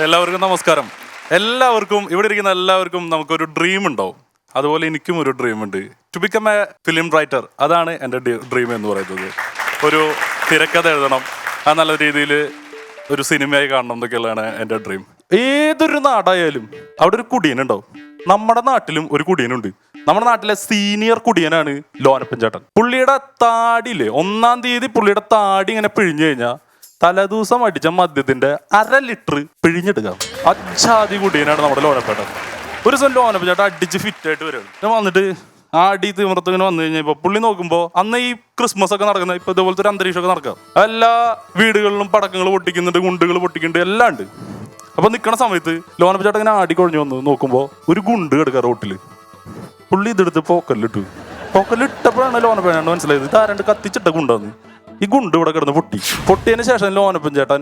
എല്ലാവർക്കും നമസ്കാരം. എല്ലാവർക്കും ഇവിടെ ഇരിക്കുന്ന എല്ലാവർക്കും നമുക്കൊരു ഡ്രീം ഉണ്ടാവും. അതുപോലെ എനിക്കും ഒരു ഡ്രീം ഉണ്ട്. To become a film writer അതാണ് എന്റെ ഡ്രീം എന്ന് പറയുന്നത്. ഒരു തിരക്കഥ എഴുതണം. ആ നല്ല രീതിയിൽ ഒരു സിനിമയായി കാണണം എന്നൊക്കെയുള്ളതാണ് എന്റെ ഡ്രീം ഏതൊരു നാടായാലും അവിടെ ഒരു കുടിയനുണ്ടാവും. നമ്മുടെ നാട്ടിലും ഒരു കുടിയനുണ്ട്. നമ്മുടെ നാട്ടിലെ സീനിയർ കുടിയനാണ് ലോനപ്പൻ ചേട്ടൻ. പുള്ളിയുടെ താടിയില്ലേ ഒന്നാം തീയതി പുള്ളിയുടെ താടി ഇങ്ങനെ പിഴിഞ്ഞു കഴിഞ്ഞാൽ തലേദിവസം അടിച്ച മദ്യത്തിന്റെ അര ലിറ്റർ പിഴിഞ്ഞെടുക്കാം അച്ചാതി കുടിയനാണ് നമ്മുടെ ലോനപ്പേട്ടൻ ഒരു ദിവസം ലോനപ്പ ചേട്ടൻ അടിച്ച് ഫിറ്റ് ആയിട്ട് ഞാൻ വന്നിട്ട് ആ അടി തീവ്രത്ത് ഇങ്ങനെ വന്നു ഇപ്പൊ പുള്ളി നോക്കുമ്പോൾ അന്ന് ഈ ക്രിസ്മസ് ഒക്കെ നടക്കുന്ന ഇപ്പൊ ഇതുപോലത്തെ ഒരു അന്തരീക്ഷമൊക്കെ നടക്കുക എല്ലാ വീടുകളിലും പടക്കങ്ങൾ പൊട്ടിക്കുന്നുണ്ട് ഗുണ്ടുകൾ പൊട്ടിക്കുന്നുണ്ട് എല്ലാം ഉണ്ട്. അപ്പൊ നിൽക്കണ സമയത്ത് ലോനപ്പ ചേട്ടൻ ഇങ്ങനെ ആടി കുഴഞ്ഞു വന്ന് നോക്കുമ്പോൾ ഒരു ഗുണ്ട് കിടക്കുക റോട്ടിൽ. പുള്ളി ഇതെടുത്ത് പോക്കല്ലിട്ടു പോക്കല്ലിട്ടപ്പോഴാണ് ലോനപ്പൻ മനസ്സിലായത് ഇതാരണ്ട് കത്തിച്ചിട്ട ഗുണ്ടാന്ന്. ഈ ഗുണ്ട് ഇവിടെ കിടന്ന് പൊട്ടി. പൊട്ടിയതിന് ശേഷം ലോനപ്പൻ ചേട്ടൻ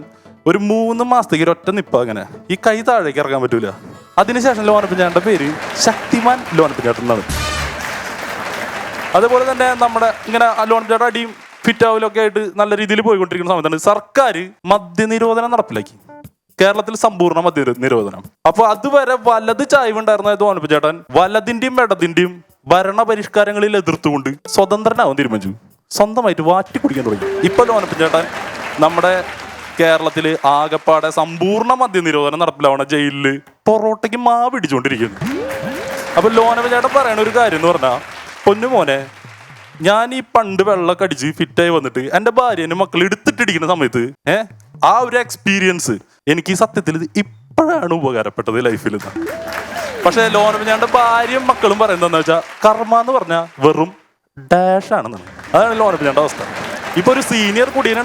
ഒരു മൂന്ന് മാസത്തേക്ക് ഒറ്റ നിപ്പ അങ്ങനെ ഈ കൈ താഴേക്ക് ഇറക്കാൻ പറ്റൂല. അതിനുശേഷം ലോനപ്പൻ ചേട്ടന്റെ പേര് ശക്തിമാൻ ലോനപ്പൻ ചേട്ടൻ എന്നാണ്. അതുപോലെ തന്നെ നമ്മുടെ ഇങ്ങനെ ലോനപ്പൻ ചേട്ടൻ അടിയും ഫിറ്റ് ആവലൊക്കെ ആയിട്ട് നല്ല രീതിയിൽ പോയിക്കൊണ്ടിരിക്കുന്ന സമയത്താണ് സർക്കാർ മദ്യനിരോധനം നടപ്പിലാക്കി. കേരളത്തിൽ സമ്പൂർണ മദ്യ നിരോധനം. അപ്പൊ അതുവരെ വലത് ചായ്വുണ്ടായിരുന്ന ലോനപ്പൻ ചേട്ടൻ വലതിന്റെയും ഇടതിന്റെയും ഭരണ പരിഷ്കാരങ്ങളിൽ എതിർത്തുകൊണ്ട് സ്വതന്ത്രനാവാൻ തീരുമാനിച്ചു. സ്വന്തമായിട്ട് വാറ്റി കുടിക്കാൻ തുടങ്ങി. ഇപ്പൊ ലോനപ്പൻ നമ്മുടെ കേരളത്തിൽ ആകപ്പാടെ സമ്പൂർണ മദ്യ നിരോധനം നടപ്പിലാവണ ജയിലിൽ പൊറോട്ടയ്ക്ക് മാവ് ഇടിച്ചുകൊണ്ടിരിക്കുന്നു അപ്പൊ ലോനപ്പ ചേട്ടൻ പറയണ ഒരു കാര്യം എന്ന് പറഞ്ഞാൽ പൊന്നു മോനെ ഞാൻ ഈ പണ്ട് വെള്ളമൊക്കെ അടിച്ച് ഫിറ്റായി വന്നിട്ട് എന്റെ ഭാര്യനെ മക്കൾ എടുത്തിട്ടിരിക്കുന്ന സമയത്ത് ഏ ആ ഒരു എക്സ്പീരിയൻസ് എനിക്ക് സത്യത്തിൽ ഇത് ഇപ്പോഴാണ് ഉപകാരപ്പെട്ടത് ലൈഫിൽ പക്ഷെ ലോനപ്പ ചേട്ടന്റെ ഭാര്യയും മക്കളും പറയുന്നതെന്ന് വെച്ചാൽ കർമ്മ എന്ന് പറഞ്ഞാൽ വെറും ഡാഷ് ആണെന്നാണ് അതാണ് ചേട്ടന്റെ അവസ്ഥ. ഇപ്പൊ ഒരു സീനിയർ കുടിയൻ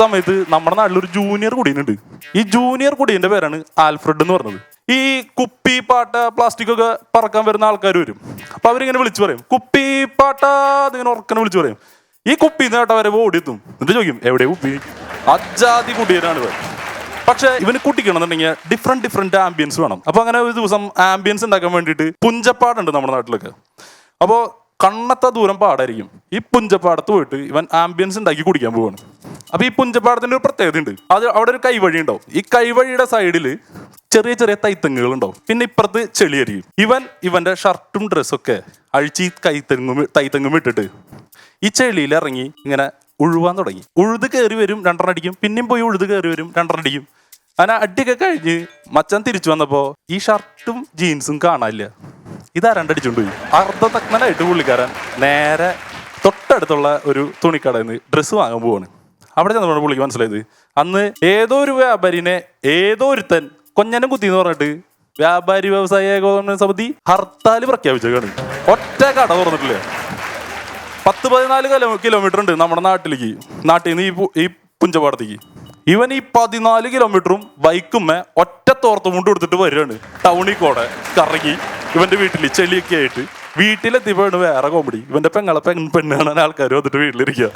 സമയത്ത് നമ്മുടെ നാട്ടിൽ ഒരു ജൂനിയർ കുടിയനുണ്ട് ഈ ജൂനിയർ കുടിയന്റെ പേരാണ് ആൽഫ്രഡ് എന്ന് പറഞ്ഞത്. ഈ കുപ്പി പാട്ട പ്ലാസ്റ്റിക് ഒക്കെ പറക്കാൻ വരുന്ന ആൾക്കാർ വരും. അപ്പൊ അവരിങ്ങനെ വിളിച്ചു പറയും കുപ്പി പാട്ട അതിങ്ങനെ ഉറക്കനെ വിളിച്ചു പറയും. ഈ കുപ്പി നേട്ട വരെ ഓടിയെത്തും. എന്നിട്ട് ചോദിക്കും എവിടെ കുപ്പി? അജാതി കുടിയനാണ് ഇവർ പക്ഷെ ഇവന് കുട്ടിക്കണം എന്നുണ്ടെങ്കിൽ ഡിഫറെന്റ് ഡിഫറെന്റ് ആംബിയൻസ് വേണം. അപ്പൊ അങ്ങനെ ഒരു ദിവസം ആംബിയൻസ് ഉണ്ടാക്കാൻ വേണ്ടിയിട്ട് പുഞ്ചപ്പാടുണ്ട് നമ്മുടെ നാട്ടിലൊക്കെ. അപ്പോൾ കണ്ണത്ത ദൂരം പാടായിരിക്കും. ഈ പുഞ്ചപ്പാടത്ത് പോയിട്ട് ഇവൻ ആംബിയൻസ് ഉണ്ടാക്കി കുടിക്കാൻ പോവാണ്. അപ്പൊ ഈ പുഞ്ചപ്പാടത്തിന്റെ ഒരു പ്രത്യേകത ഉണ്ട്. അത് അവിടെ ഒരു കൈവഴി ഉണ്ടാവും. ഈ കൈവഴിയുടെ സൈഡിൽ ചെറിയ ചെറിയ തൈത്തങ്ങുകൾ ഉണ്ടാവും. പിന്നെ ഇപ്പുറത്ത് ചെളിയായിരിക്കും ഇവൻ ഇവന്റെ ഷർട്ടും ഡ്രസ്സൊക്കെ അഴിച്ച് കൈത്തെങ്ങും തൈത്തെങ്ങും ഇട്ടിട്ട് ഈ ചെളിയിൽ ഇറങ്ങി ഇങ്ങനെ ഉഴുവാൻ തുടങ്ങി. ഉഴുത് കയറി വരും രണ്ടെണ്ണം അടിക്കും. പിന്നെയും പോയി ഉഴുത് കയറി വരും രണ്ടെണ്ണം അടിക്കും. അങ്ങനെ അടിയൊക്കെ കഴിഞ്ഞ് മച്ചാൻ തിരിച്ചു വന്നപ്പോ ഈ ഷർട്ടും ജീൻസും കാണാനില്ല. ഇതാ രണ്ടടി പോയി അർദ്ധതഗ്നനായിട്ട് പുള്ളിക്കാരൻ നേരെ തൊട്ടടുത്തുള്ള ഒരു തുണിക്കടയിൽ നിന്ന് ഡ്രസ്സ് വാങ്ങാൻ പോവാണ്. അവിടെ ചെന്നപ്പോൾ പുള്ളിക്ക് മനസ്സിലായത്. അന്ന് ഏതോ ഒരു വ്യാപാരിനെ ഏതോ ഒരുത്തൻ കൊഞ്ഞനം കുത്തി എന്ന് പറഞ്ഞിട്ട് വ്യാപാരി വ്യവസായ ഏകോപന സമിതി ഹർത്താൽ പ്രഖ്യാപിച്ചേക്കാണ്. ഒറ്റ കട തുറന്നിട്ടില്ല? പത്ത് പതിനാല് കിലോ കിലോമീറ്റർ ഉണ്ട് നമ്മുടെ നാട്ടിലേക്ക്. നാട്ടിൽ നിന്ന് ഈ ഈ പുഞ്ചപാടത്തേക്ക്. ഇവൻ ഈ പതിനാല് കിലോമീറ്ററും ബൈക്കുമ്മേ ഒറ്റ തോർത്ത് മുണ്ട് കൊടുത്തിട്ട് വരികയാണ്. ടൗണിൽ കൂടെ കറങ്ങി. ഇവന്റെ വീട്ടിൽ ചെളിയൊക്കെ ആയിട്ട് വീട്ടിലെത്തിയപ്പോഴാണ് വേറെ കോമഡി ഇവന്റെ പെങ്ങളെ പെൺ പെണ്ണ് കാണാൻ ആൾക്കാർ വന്നിട്ട് വീട്ടിലിരിക്കുക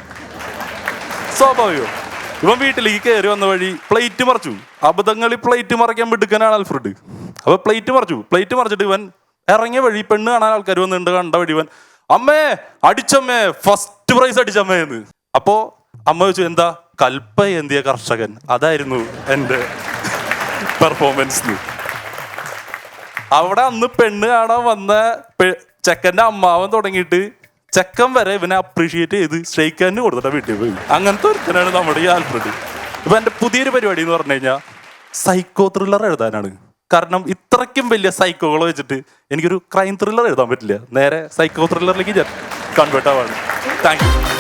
സ്വാഭാവികം. ഇവൻ വീട്ടിലേക്ക് കയറി വന്ന വഴി പ്ലേറ്റ് മറിച്ചു. അബദ്ധങ്ങളിൽ പ്ലേറ്റ് മറിക്കാൻ വിടുക്കാനാണ് അൽഫ്രഡ് അപ്പൊ പ്ലേറ്റ് മറിച്ചു. പ്ലേറ്റ് മറിച്ചിട്ട് ഇവൻ ഇറങ്ങിയ വഴി പെണ്ണ് കാണാൻ ആൾക്കാർ വന്നിട്ടുണ്ട് കണ്ട വഴി ഇവൻ അമ്മേ അടിച്ചമ്മേ ഫസ്റ്റ് പ്രൈസ് അടിച്ചമ്മേ എന്ന്. അപ്പോ അമ്മ ചോദിച്ചു എന്താ? കൽപ്പ എന്തിയ കർഷകൻ? അതായിരുന്നു എന്റെ പെർഫോമൻസ് അവിടെ അന്ന് പെണ്ണ് കാണാൻ വന്ന ചെക്കന്റെ അമ്മാവൻ തുടങ്ങിയിട്ട് ചെക്കൻ വരെ ഇവനെ അപ്രീഷിയേറ്റ് ചെയ്ത് ഷെയ്ക്കാന് കൊടുത്തിട്ട് വീട്ടിൽ പോയി. അങ്ങനത്തെ ഒരുത്തനാണ് നമ്മുടെ ഈ ആൽഫ്രഡ്. ഇപ്പൊ എന്റെ പുതിയൊരു പരിപാടി എന്ന് പറഞ്ഞു കഴിഞ്ഞാൽ സൈക്കോ ത്രില്ലർ എഴുതാനാണ്. കാരണം ഇത്രയ്ക്കും വലിയ സൈക്കോകൾ വെച്ചിട്ട് എനിക്കൊരു ക്രൈം ത്രില്ലർ എഴുതാൻ പറ്റില്ല. നേരെ സൈക്കോ ത്രില്ലറിലേക്ക് കൺവേർട്ട് ആവാണ്. Thank you